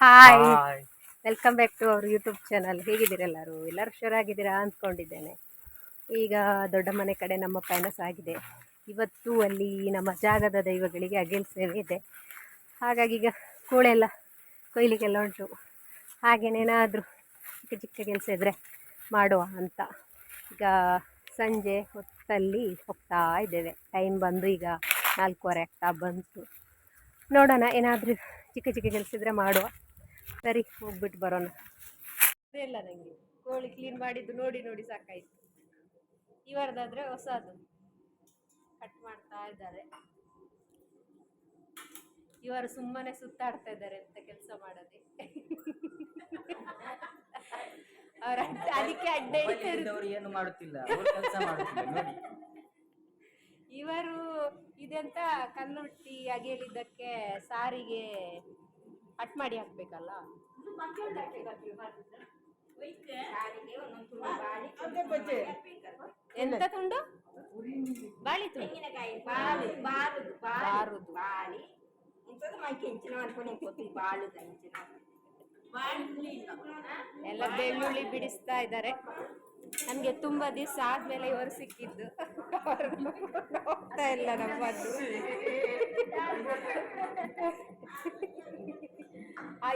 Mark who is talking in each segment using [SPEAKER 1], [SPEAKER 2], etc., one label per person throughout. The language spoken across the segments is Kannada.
[SPEAKER 1] ಹಾಯ್ ವೆಲ್ಕಮ್ ಬ್ಯಾಕ್ ಟು ಅವ್ರ ಯೂಟ್ಯೂಬ್ ಚಾನಲ್ ಹೇಗಿದ್ದೀರೆಲ್ಲರೂ ಎಲ್ಲರೂ? ಎಲ್ಲರೂ ಹುಷಾರಾಗಿದ್ದೀರಾ ಅಂದ್ಕೊಂಡಿದ್ದೇನೆ ಈಗ ದೊಡ್ಡ ಮನೆ ಕಡೆ ನಮ್ಮ ಪಯಣ ಆಗಿದೆ. ಇವತ್ತು ಅಲ್ಲಿ ನಮ್ಮ ಜಾಗದ ದೈವಗಳಿಗೆ ಅಗೇಲ್ ಸೇವೆ ಇದೆ. ಹಾಗಾಗಿ ಈಗ ಕೂಳೆಲ್ಲ ಕೊಯ್ಲಿಗೆಲ್ಲ ಉಂಟು. ಹಾಗೇನೇನಾದರೂ ಚಿಕ್ಕ ಚಿಕ್ಕ ಕೆಲಸ ಇದ್ದರೆ ಮಾಡುವ ಅಂತ. ಈಗ ಸಂಜೆ ಹೊತ್ತಲ್ಲಿ ಹೋಗ್ತಾ ಇದ್ದೇವೆ. ಟೈಮ್ ಬಂದು ಈಗ ನಾಲ್ಕೂವರೆ ಆಗ್ತಾ ಬಂತು. ನೋಡೋಣ ಏನಾದರೂ ಚಿಕ್ಕ ಚಿಕ್ಕ ಕೆಲಸ ಇದ್ದರೆ ಮಾಡುವ. ಸರಿ ಹೋಗ್ಬಿಟ್ಟು ಬರೋಣ. ಇಲ್ಲ ನನಗೆ ಕೋಳಿ ಕ್ಲೀನ್ ಮಾಡಿದ್ದು ನೋಡಿ ನೋಡಿ ಸಾಕಾಯ್ತು. ಇವರದಾದ್ರೆ ಹೊಸದು ಕಟ್ ಮಾಡ್ತಾ ಇದ್ದಾರೆ. ಇವರು ಸುಮ್ಮನೆ ಸುತ್ತಾಡ್ತಾ ಇದ್ದಾರೆ ಅಂತ ಕೆಲಸ ಮಾಡದೆ. ಅವರ ಅದಕ್ಕೆ ಅಡ್ಡ.
[SPEAKER 2] ಏನು ಮಾಡುತ್ತಿಲ್ಲ ಅವರು ಕೆಲಸ ಮಾಡುತ್ತಿಲ್ಲ ನೋಡಿ.
[SPEAKER 1] ಇವರು ಇದೆಂತ ಕಲ್ಲುಟ್ಟಿ ಅಗೆಯಲಿದ್ದಕ್ಕೆ ಸಾರಿಗೆ ಕಟ್ ಮಾಡಿ ಹಾಕ್ಬೇಕಲ್ಲ? ಎಂತ ತುಂಡು? ಬಾಳಿ
[SPEAKER 3] ಬಾಳು ಬಾಳಿ. ಕೆಂಚಿನ
[SPEAKER 1] ಎಲ್ಲ ಬೆಳ್ಳುಳ್ಳಿ ಬಿಡಿಸ್ತಾ ಇದಾರೆ. ನಮ್ಗೆ ತುಂಬಾ ದಿವಸ ಆದ್ಮೇಲೆ ಇವರು ಸಿಕ್ಕಿದ್ದು. ಹೋಗ್ತಾ ಇಲ್ಲ ನಮ್ಮದು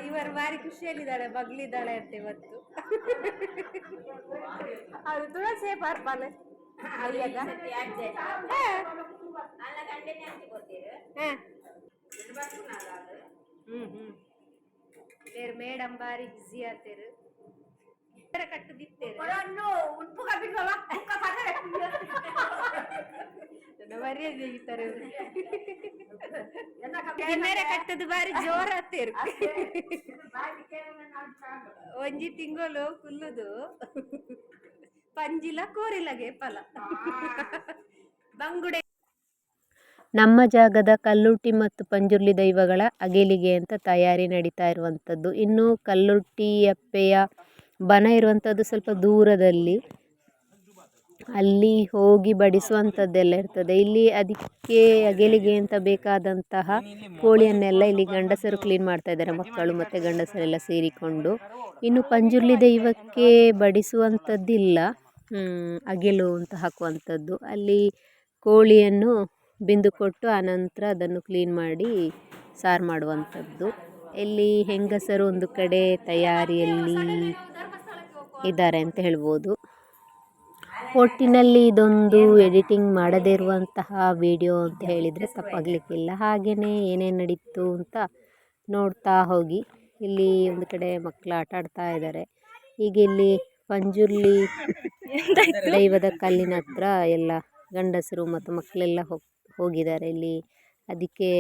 [SPEAKER 1] ಇವರು ಭಾರಿ ಖುಷಿಯಲ್ಲಿದ್ದಾಳೆ ಬಗ್ಲಿದ್ದಾಳೆ ಅಂತ ಇವತ್ತು. ಅದು ತುಳಸಿ ಪಾರ್ಪಾಲೆ
[SPEAKER 3] ಅಯ್ಯದ
[SPEAKER 1] ಹ್ಮ್ ಹ್ಮ್. ಮೇಡಮ್ ಭಾರಿ ಬಿಸಿ ಆತೇರು
[SPEAKER 3] ಕಟ್ಟದಿತ್ತೇರು ಉಪ್ಪು
[SPEAKER 1] ಕಬ್ಬಿಟ್ಟು ಮರ್ಯಾದೆ ಇರ್ತಾರೆ ಕೆನರಾ ಬಾರಿ ಜೋರ ಆಗ್ತಿರು ಒಂಜಿ ತಿಂಗಳು ಕುಲ್ಲುದು. ಪಂಜಿಲ ಕೋರಿಲಗೆ ಪಲ ಬಂಗುಡೆ.
[SPEAKER 4] ನಮ್ಮ ಜಾಗದ ಕಲ್ಲುಟ್ಟಿ ಮತ್ತು ಪಂಜುರ್ಲಿ ದೈವಗಳ ಅಗೇಲಿಗೆ ಅಂತ ತಯಾರಿ ನಡೀತಾ ಇರುವಂಥದ್ದು. ಇನ್ನು ಕಲ್ಲುಟ್ಟಿ ಅಪ್ಪೆಯ ಬನ ಇರುವಂಥದ್ದು ಸ್ವಲ್ಪ ದೂರದಲ್ಲಿ. ಅಲ್ಲಿ ಹೋಗಿ ಬಡಿಸುವಂಥದ್ದೆಲ್ಲ ಇರ್ತದೆ. ಇಲ್ಲಿ ಅದಕ್ಕೆ ಅಗೆಲಿಗೆ ಅಂತ ಬೇಕಾದಂತಹ ಕೋಳಿಯನ್ನೆಲ್ಲ ಇಲ್ಲಿ ಗಂಡಸರು ಕ್ಲೀನ್ ಮಾಡ್ತಾ ಇದ್ದಾರೆ. ಮಕ್ಕಳು ಮತ್ತು ಗಂಡಸರೆಲ್ಲ ಸೇರಿಕೊಂಡು. ಇನ್ನು ಪಂಜುರ್ಲಿ ದೈವಕ್ಕೆ ಬಡಿಸುವಂಥದ್ದಿಲ್ಲ. ಅಗೆಲು ಅಂತ ಹಾಕುವಂಥದ್ದು. ಅಲ್ಲಿ ಕೋಳಿಯನ್ನು ಬಿಂದು ಕೊಟ್ಟು ಆನಂತರ ಅದನ್ನು ಕ್ಲೀನ್ ಮಾಡಿ ಸಾರು ಮಾಡುವಂಥದ್ದು. ಇಲ್ಲಿ ಹೆಂಗಸರು ಒಂದು ಕಡೆ ತಯಾರಿಯಲ್ಲಿ ಇದ್ದಾರೆ ಅಂತ ಹೇಳ್ಬೋದು. ಒಟ್ಟಿನಲ್ಲಿ ಇದೊಂದು ಎಡಿಟಿಂಗ್ ಮಾಡದೇ ಇರುವಂತಹ ವಿಡಿಯೋ ಅಂತ ಹೇಳಿದರೆ ತಪ್ಪಾಗಲಿಕ್ಕಿಲ್ಲ. ಹಾಗೆಯೇ ಏನೇನು ನಡೀತು ಅಂತ ನೋಡ್ತಾ ಹೋಗಿ. ಇಲ್ಲಿ ಒಂದು ಕಡೆ ಮಕ್ಕಳು ಆಟ ಆಡ್ತಾ ಇದ್ದಾರೆ ಈಗ ಇಲ್ಲಿ ಪಂಜುರ್ಲಿ ದೈವದ ಕಲ್ಲಿನ ಹತ್ರ ಎಲ್ಲ ಗಂಡಸರು ಮತ್ತು ಮಕ್ಕಳೆಲ್ಲ ಹೋಗಿ ಹೋಗಿದ್ದಾರೆ. ಇಲ್ಲಿ ಅದಕ್ಕೆ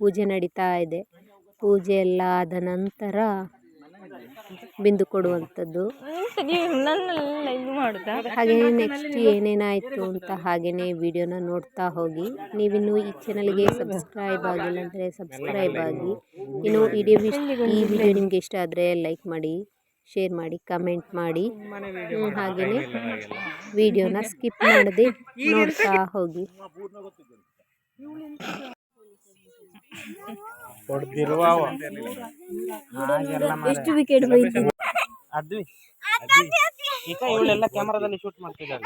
[SPEAKER 4] ಪೂಜೆ ನಡೀತಾ ಇದೆ. ಪೂಜೆ ಎಲ್ಲ ಆದ ನಂತರ ಬಿಂದು ಕೊಡುವಂಥದ್ದು. ಹಾಗೆಯೇ ನೆಕ್ಸ್ಟ್ ಏನೇನಾಯಿತು ಅಂತ ಹಾಗೆಯೇ ವಿಡಿಯೋನ ನೋಡ್ತಾ ಹೋಗಿ. ನೀವಿನ್ನು ಈ ಚಾನಲ್ಗೆ ಸಬ್ಸ್ಕ್ರೈಬ್ ಆಗಿಲ್ಲ ಅಂದರೆ ಸಬ್ಸ್ಕ್ರೈಬ್ ಆಗಿ. ಇನ್ನು ಇಡೀ ಈ ವಿಡಿಯೋ ನಿಮಗೆ ಇಷ್ಟ ಆದರೆ ಲೈಕ್ ಮಾಡಿ ಶೇರ್ ಮಾಡಿ ಕಮೆಂಟ್ ಮಾಡಿ. ಹಾಗೆಯೇ ವಿಡಿಯೋನ ಸ್ಕಿಪ್ ಮಾಡದೆ ನೋಡ್ತಾ ಹೋಗಿ.
[SPEAKER 2] ಹೊಡೆದಿರುವ
[SPEAKER 4] ಎಷ್ಟು ವಿಕೆಟ್ ಬೈತು
[SPEAKER 2] ಅದು ಈಗ ಇವಳೆಲ್ಲ ಕ್ಯಾಮರಾದಲ್ಲಿ ಶೂಟ್ ಮಾಡ್ತಿದ್ದಾರೆ.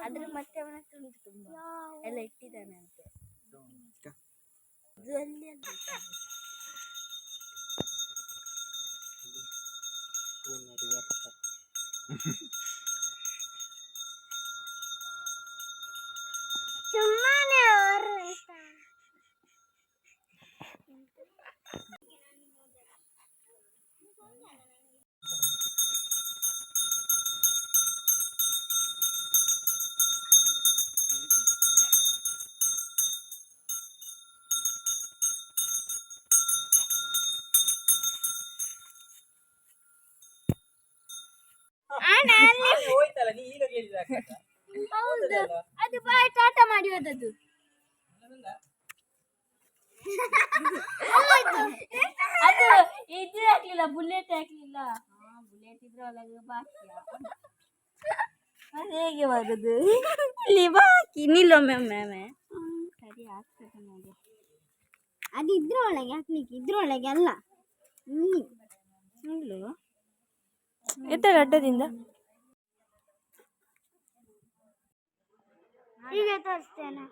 [SPEAKER 5] ಅದ್ರ ಮತ್ತೆ ಅವನ ಹತ್ರ ಉಂಟು ತುಂಬಾ ಎಲ್ಲ ಇಟ್ಟಿದ್ದಾನೆ ಅಂತೆ ಅದು ಅಲ್ಲಿ ಅಲ್ಲ. ಸುಮ್ಮನೆ ಅವರು
[SPEAKER 2] ಹೋಯ್ತಲ್ಲ ನೀ ಈಗ ಕೇಳಿದ
[SPEAKER 5] ಹೌದು. ಅದು ಬಾಯ್ ಟಾಟಾ ಮಾಡಿ ಹೋದದ್ದು. ಅದು ಇದು ಹಾಕ್ಲಿಲ್ಲ ಬುಲೆಟ್ ಹಾಕ್ಲಿಲ್ಲ. ಬುಲೆಟ್ ಇದ್ರೆ ಒಳಗೆ ಬಾಕಿ ಅದು ಹೇಗೆ ಬರುದು ಇಲ್ಲಿ ಬಾಕಿ ನಿಲ್ಲೊಮ್ಮೆ ಒಮ್ಮೆ ಸರಿ ಆಗ್ತದೆ ನೋಡಿ. ಅದು ಇದ್ರೊಳಗೆ ಹಾಕ್ಲಿಕ್ಕೆ ಇದ್ರೊಳಗೆ ಅಲ್ಲ. ನಿಲ್ಲು. ಎತ್ತಡ ಅಡ್ಡದಿಂದ? ಈಗ ತೋರಿಸ್ತೇನೆ.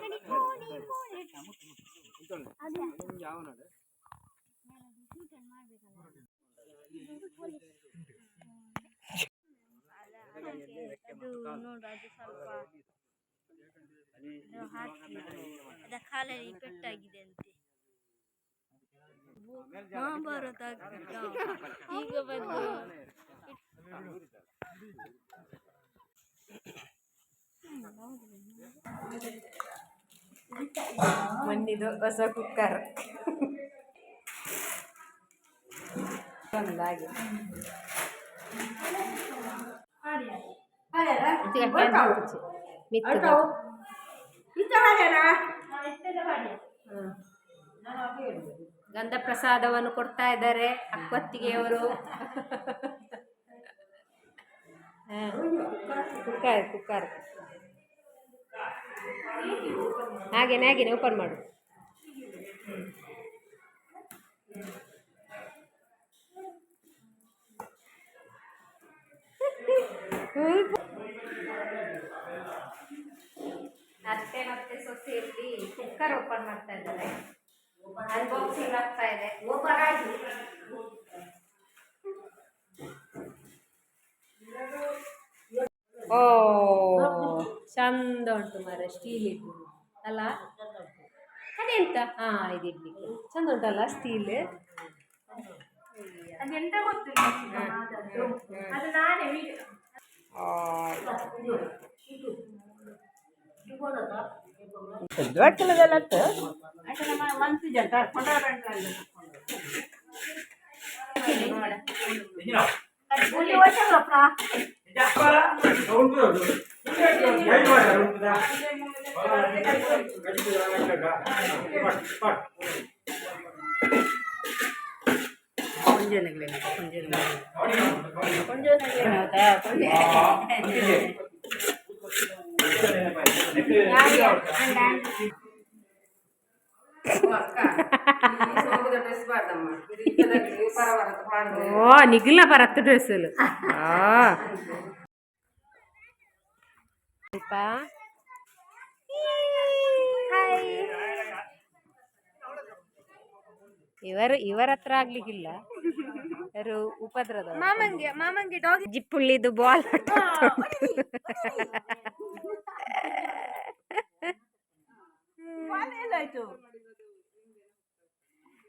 [SPEAKER 5] ಅದು ನೋಡು ಅದು. ಸ್ವಲ್ಪ ಅದು ಹಾಕಿ ಅದ. ಕಾಲಲ್ಲಿ ಪೆಟ್ಟಾಗಿದೆ ಅಂತೆ ಮಹಾಭಾರತ ಆಗ್ತಿದ್ದ. ಈಗ ಬಂದು
[SPEAKER 1] ಮಣ್ಣಿದು ಹೊಸ ಕುಕ್ಕರ್. ಒಂದಾಗಿ. ಗಂಧ ಪ್ರಸಾದವನ್ನು ಕೊಡ್ತಾ ಇದ್ದಾರೆ ಅಕ್ಕೊತ್ತಿಗೆಯವರು. Cooker cooker. ಹಾಗೇನೆ ಹಾಗೇನೆ ಓಪನ್ ಮಾಡು. ಅತ್ತೆ ಮತ್ತೆ ಸೊಸೆಯಲ್ಲಿ ಕುಕ್ಕರ್ ಓಪನ್ ಮಾಡ್ತಾ ಇದ್ದಾರೆ. ಅನ್ಬಾಕ್ಸಿಂಗ್ ಆಗ್ತಾ ಇದೆ. ಓಪನ್ ಆಗಿ ಓ. ಚಂದ ಉಂಟು ಮರ ಸ್ಟೀಲ್ ಇದ್ದು ಅಲ್ಲ? ಅದೆಂತ ಹಾ ಇದು ಇಡ್ಲಿಕ್ಕೆ ಚಂದ ಉಂಟಲ್ಲ ಸ್ಟೀಲ್
[SPEAKER 3] ಅದೆಂತ ಗೊತ್ತಿಲ್ಲ ಅದು ನಾನೇ ಮನ್ಸು ಜನ கொஞ்சம் கொஞ்சம் கொஞ்சம்
[SPEAKER 1] ఓ నిగిలిన పరత్తు డ్రెస్సులు ಸ್ವಲ್ಪ ಇವರು ಇವರ ಹತ್ರ ಆಗ್ಲಿಕ್ಕಿಲ್ಲ. ಯಾರು ಉಪದ್ರದ
[SPEAKER 5] ಮಾಮಂಗೆ ಮಾಮಂಗೆ ಡಾಗ್
[SPEAKER 1] ಜಿಪ್ಪುಳ್ಳಿದು ಬಾಲ್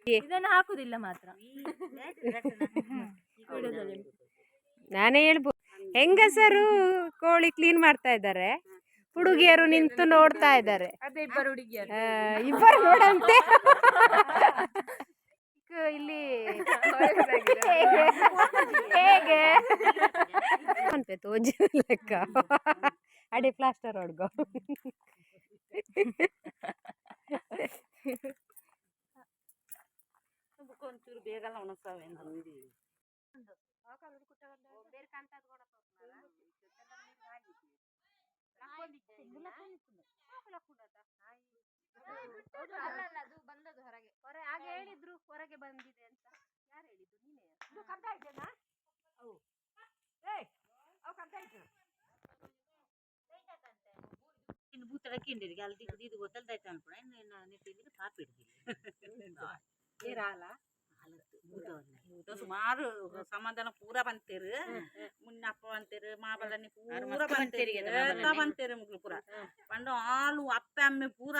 [SPEAKER 5] ಇದನ್ನು ಹಾಕುದಿಲ್ಲ ಮಾತ್ರ.
[SPEAKER 1] ನಾನೇ ಹೇಳ್ಬೋದು. ಹೆಂಗಸರು? ಕೋಳಿ ಕ್ಲೀನ್ ಮಾಡ್ತಾ ಇದ್ದಾರೆ. ಹುಡುಗಿಯರು ನಿಂತು ನೋಡ್ತಾ ಇದ್ದಾರೆ.
[SPEAKER 5] ಅದೇ ಇಬ್ಬರು ಹುಡುಗಿಯರು.
[SPEAKER 1] ಇಬ್ಬರು ನೋಡಂತೆ. ಇಲ್ಲಿ ಹೇಗೆ? ಅಂತ ತೋಜಿ ಲೆಕ್ಕ ಅಡಿ ಪ್ಲಾಸ್ಟರ್ ಹೊಡ್ಗೋ
[SPEAKER 3] ಅವು ಏಯ್ ಅವು ಕರ್ದ ಇದ್ದೇನೆ
[SPEAKER 6] ಕಿಂಡಿರಿಗೆ ಅಲ್ಲಿ ಇದು ಇದು ಗೊತ್ತಲ್ದಾಯ್ತು ಅನ್ಕೊಳ ಇನ್ನು ನೆಟ್ಟಿದ್ರೆ ಪಾಪ
[SPEAKER 7] ಸುಮಾರು ಸಮಾಧಾನ ಪೂರ ಬಂತೇರು. ಮುನ್ನಪ್ಪ ಬಂತೇರು ಮಾಬಲನಿ ಪೂರ
[SPEAKER 6] ಬಂತೇರಿ.
[SPEAKER 7] ಬಂತೇರು ಮುಗ್ಲು ಪೂರ. ಪಂಡು ಆಲು ಅಪ್ಪ ಅಮ್ಮೆ ಪೂರ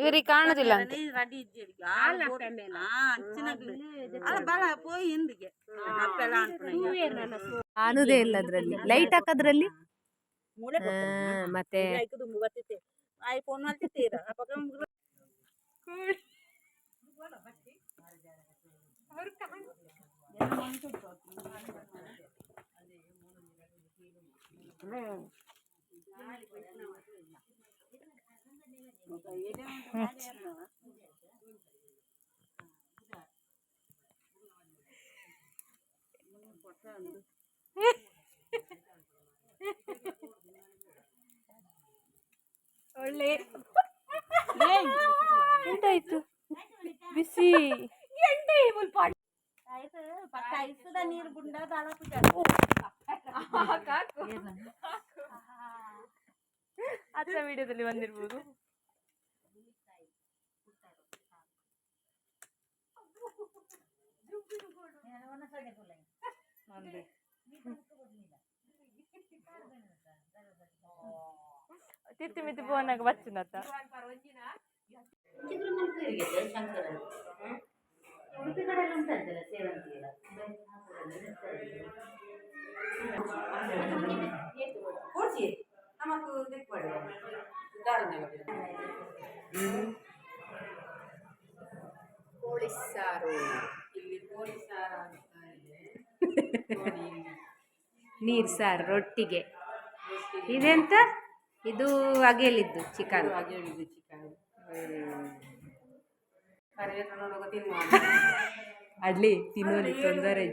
[SPEAKER 4] ಇವರಿಗೆ ಕಾಣದಿಲ್ಲ
[SPEAKER 7] ರೆಡಿ ಇದ್ದೀರಿ ಆಲು ಅಂಚಿನಗ್ಲು ಅಲ್ಲ ಬಲ ಪೋಯಿ ಹಿಂದಿಗೆ. ಅಪ್ಪೆಲ್ಲ
[SPEAKER 1] ಕಾಣುದೇ ಇಲ್ಲ ಅದ್ರಲ್ಲಿ. ಲೈಟ್ ಹಾಕದ್ರಲ್ಲಿ? ಮತ್ತೆ
[SPEAKER 7] ಐಫೋನ್ ಮಾಡ್ತಿತ್ತೀರ
[SPEAKER 1] ಒಳ್ಳೆ
[SPEAKER 4] ಎಂತಾಯ್ತು ಬಿಸಿ
[SPEAKER 7] ಐಸು ಪಕ್ಕ ಐಸುದ ನೀರು ಗುಂಡ
[SPEAKER 4] ವಿಡಿಯೋದಲ್ಲಿ ಬಂದಿರ್ಬೋದು. ತಿತ್ತಿ ಮಿತ್ತಿ ಪೋನಾಗ ಬಚ್ಚಿನತ್ತ.
[SPEAKER 6] ಉಡುಪಿ ಕಡೆಯಲ್ಲಿ ಉಂಟಂತೆಲ್ಲ ಸೇವಂತಿ ಎಲ್ಲ?
[SPEAKER 1] ಕೋಳಿ ಸಾರು ನೀರ್ ಸಾರು ರೊಟ್ಟಿಗೆ. ಇದೆಂತ? ಇದು ಅಗೆಲಿದ್ದು ಚಿಕನ್. ಅಡ್ಲಿ ತಿನ್ನೋಲಿ ತೊಂದರೆ.